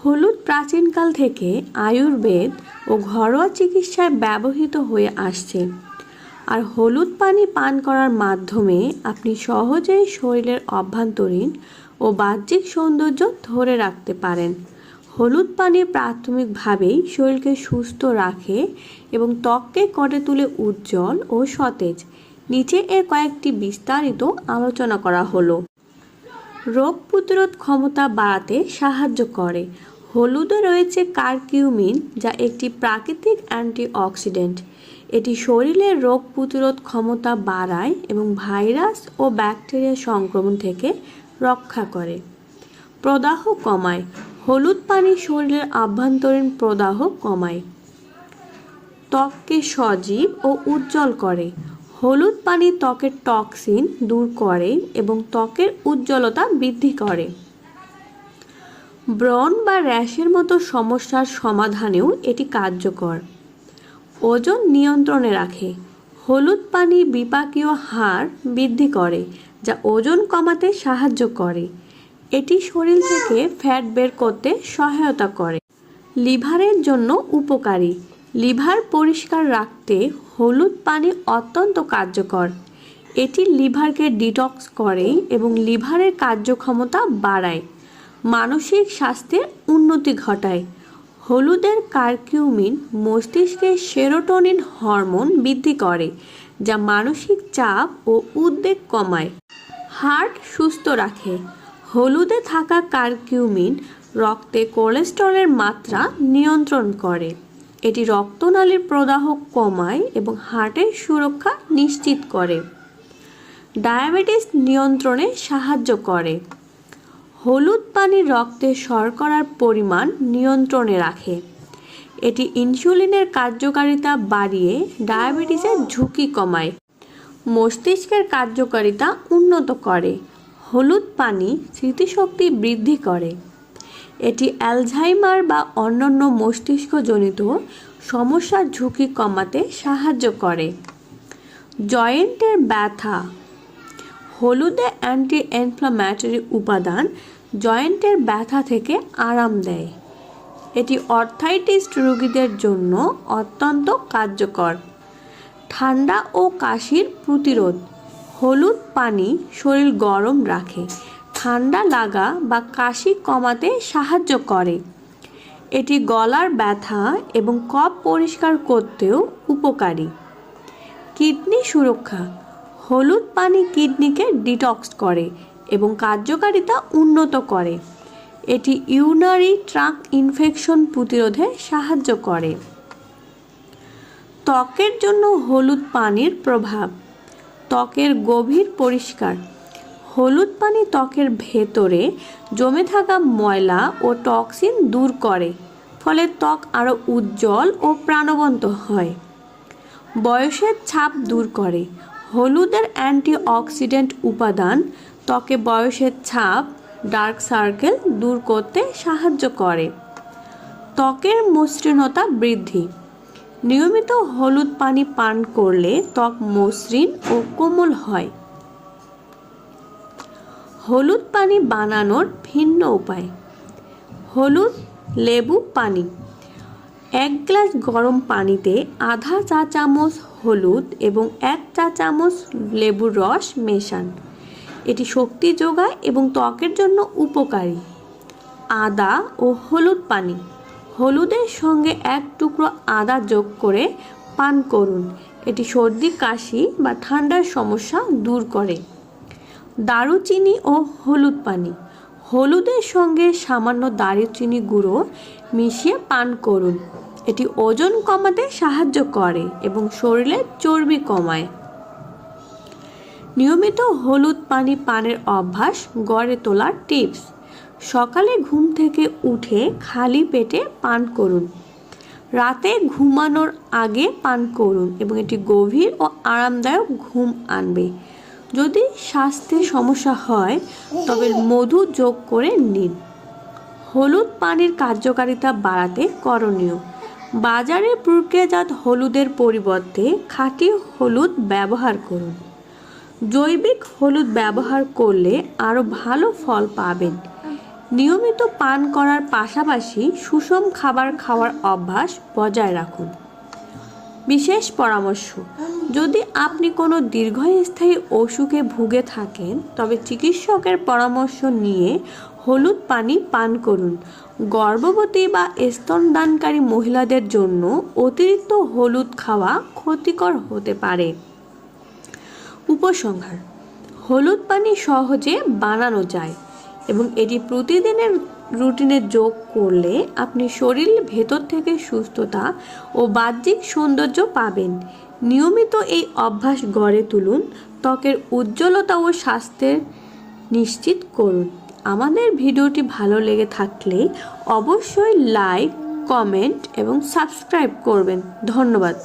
হলুদ প্রাচীনকাল থেকে আয়ুর্বেদ ও ঘরোয়া চিকিৎসায় ব্যবহৃত হয়ে আসছে। আর হলুদ পানি পান করার মাধ্যমে আপনি সহজেই শরীরের অভ্যন্তরীণ ও বাহ্যিক সৌন্দর্য ধরে রাখতে পারেন। হলুদ পানি প্রাথমিকভাবেই শরীরকে সুস্থ রাখে এবং ত্বককে করে তুলে উজ্জ্বল ও সতেজ। নিচে এর কয়েকটি বিস্তারিত আলোচনা করা হলো। রোগ প্রতিরোধ ক্ষমতা বাড়াতে সাহায্য করে। হলুদে রয়েছে কারকিউমিন, যা একটি প্রাকৃতিক অ্যান্টিঅক্সিডেন্ট। এটি শরীরের রোগ প্রতিরোধ ক্ষমতা বাড়ায় এবং ভাইরাস ও ব্যাকটেরিয়া সংক্রমণ থেকে রক্ষা করে। প্রদাহ কমায়। হলুদ পানি শরীরের আভ্যন্তরীণ প্রদাহ কমায়। ত্বককে সজীব ও উজ্জ্বল করে। হলুদ পানি ত্বকের টক্সিন দূর করে এবং ত্বকের উজ্জ্বলতা বৃদ্ধি করে। ব্রণ বা র্যাশের মতো সমস্যার সমাধানেও এটি কার্যকর। ওজন নিয়ন্ত্রণে রাখে। হলুদ পানি বিপাকীয় হার বৃদ্ধি করে, যা ওজন কমাতে সাহায্য করে। এটি শরীর থেকে ফ্যাট বের করতে সহায়তা করে। লিভারের জন্য উপকারী। লিভার পরিষ্কার রাখতে হলুদ পানি অত্যন্ত কার্যকর। এটি লিভারকে ডিটক্স করে এবং লিভারের কার্যক্ষমতা বাড়ায়, মানসিক স্বাস্থ্যের উন্নতি ঘটায়। হলুদের কারকিউমিন মস্তিষ্কে সেরোটোনিন হরমোন বৃদ্ধি করে, যা মানসিক চাপ ও উদ্বেগ কমায়। হার্ট সুস্থ রাখে। হলুদে থাকা কারকিউমিন রক্তে কোলেস্টেরলের মাত্রা নিয়ন্ত্রণ করে। এটি রক্তনালীর প্রদাহ কমায় এবং হার্টের সুরক্ষা নিশ্চিত করে। ডায়াবেটিস নিয়ন্ত্রণে সাহায্য করে। হলুদ পানি রক্তে শর্করার পরিমাণ নিয়ন্ত্রণে রাখে। এটি ইনসুলিনের কার্যকারিতা বাড়িয়ে ডায়াবেটিসের ঝুঁকি কমায়। মস্তিষ্কের কার্যকারিতা উন্নত করে। হলুদ পানি স্মৃতিশক্তি বৃদ্ধি করে। এটি অ্যালঝাইমার বা অন্যান্য মস্তিষ্কজনিত সমস্যার ঝুঁকি কমাতে সাহায্য করে। জয়েন্টের ব্যথা, হলুদে অ্যান্টি ইনফ্লামেটরি উপাদান জয়েন্টের ব্যথা থেকে আরাম দেয়। এটি অর্থাইটিস রোগীদের জন্য অত্যন্ত কার্যকর। ঠান্ডা ও কাশির প্রতিরোধ, হলুদ পানি শরীর গরম রাখে ঠান্ডা লাগা বা কাশি কমাতে সাহায্য করে। এটি গলার ব্যথা এবং কফ পরিষ্কার করতেও উপকারী। কিডনি সুরক্ষা, হলুদ পানি কিডনিকে ডিটক্স করে এবং কার্যকারিতা উন্নত করে। এটি ইউনারি ট্রাক ইনফেকশন প্রতিরোধে সাহায্য করে। ত্বকের জন্য হলুদ পানির প্রভাব, ত্বকের গভীর পরিষ্কার হলুদ পানি ত্বকের ভেতরে জমে থাকা ময়লা ও টক্সিন দূর করে, ফলে ত্বক আরও উজ্জ্বল ও প্রাণবন্ত হয়। বয়সের ছাপ দূর করে, হলুদের অ্যান্টিঅক্সিডেন্ট উপাদান ত্বকে বয়সের ছাপ, ডার্ক সার্কেল দূর করতে সাহায্য করে। ত্বকের মসৃণতা বৃদ্ধি। নিয়মিত হলুদ পানি পান করলে ত্বক মসৃণ ও কোমল হয়। হলুদ পানি বানানোর ভিন্ন উপায়। হলুদ, লেবু, পানি। এক গ্লাস গরম পানিতে আধা চা চামচ হলুদ এবং এক চা চামচ লেবুর রস মেশান। এটি শক্তি যোগায় এবং ত্বকের জন্য উপকারী। আদা ও হলুদ পানি। হলুদের সঙ্গে এক টুকরো আদা যোগ করে পান করুন। এটি সর্দি, কাশি বা ঠান্ডার সমস্যা দূর করে। দারুচিনি ও হলুদ পানি। হলুদের সঙ্গে সামান্য দারুচিনি গুঁড়ো মিশিয়ে পান করুন। এটি ওজন কমাতে সাহায্য করে এবং শরীরের চর্বি কমায়। নিয়মিত হলুদ পানি পানের অভ্যাস গড়ে তোলার টিপস। সকালে ঘুম থেকে উঠে খালি পেটে পান করুন। রাতে ঘুমানোর আগে পান করুন এবং এটি গভীর ও আরামদায়ক ঘুম আনবে। যদি স্বাস্থ্যে সমস্যা হয়, তবে মধু যোগ করে নিন। হলুদ পানির কার্যকারিতা বাড়াতে করণীয়। বাজারে প্রক্রিয়াজাত হলুদের পরিবর্তে খাঁটি হলুদ ব্যবহার করুন। জৈবিক হলুদ ব্যবহার করলে আরও ভালো ফল পাবেন। নিয়মিত পান করার পাশাপাশি সুষম খাবার খাওয়ার অভ্যাস বজায় রাখুন। বিশেষ পরামর্শ। যদি আপনি কোনো দীর্ঘস্থায়ী অসুখে ভুগে থাকেন, তবে চিকিৎসকের পরামর্শ নিয়ে হলুদ পানি পান করুন। গর্ভবতী বা স্তনদানকারী মহিলাদের জন্য অতিরিক্ত হলুদ খাওয়া ক্ষতিকর হতে পারে। উপসংহার, হলুদ পানি সহজে বানানো যায় এবং এটি প্রতিদিনের রুটিনে যোগ করলে আপনি শরীর ভেতর থেকে সুস্থতা ও বাহ্যিক সৌন্দর্য পাবেন। নিয়মিত এই অভ্যাস গড়ে তুলুন, ত্বকের উজ্জ্বলতা ও স্বাস্থ্যের নিশ্চিত করুন। আমাদের ভিডিওটি ভালো লেগে থাকলে অবশ্যই লাইক, কমেন্ট এবং সাবস্ক্রাইব করবেন। ধন্যবাদ।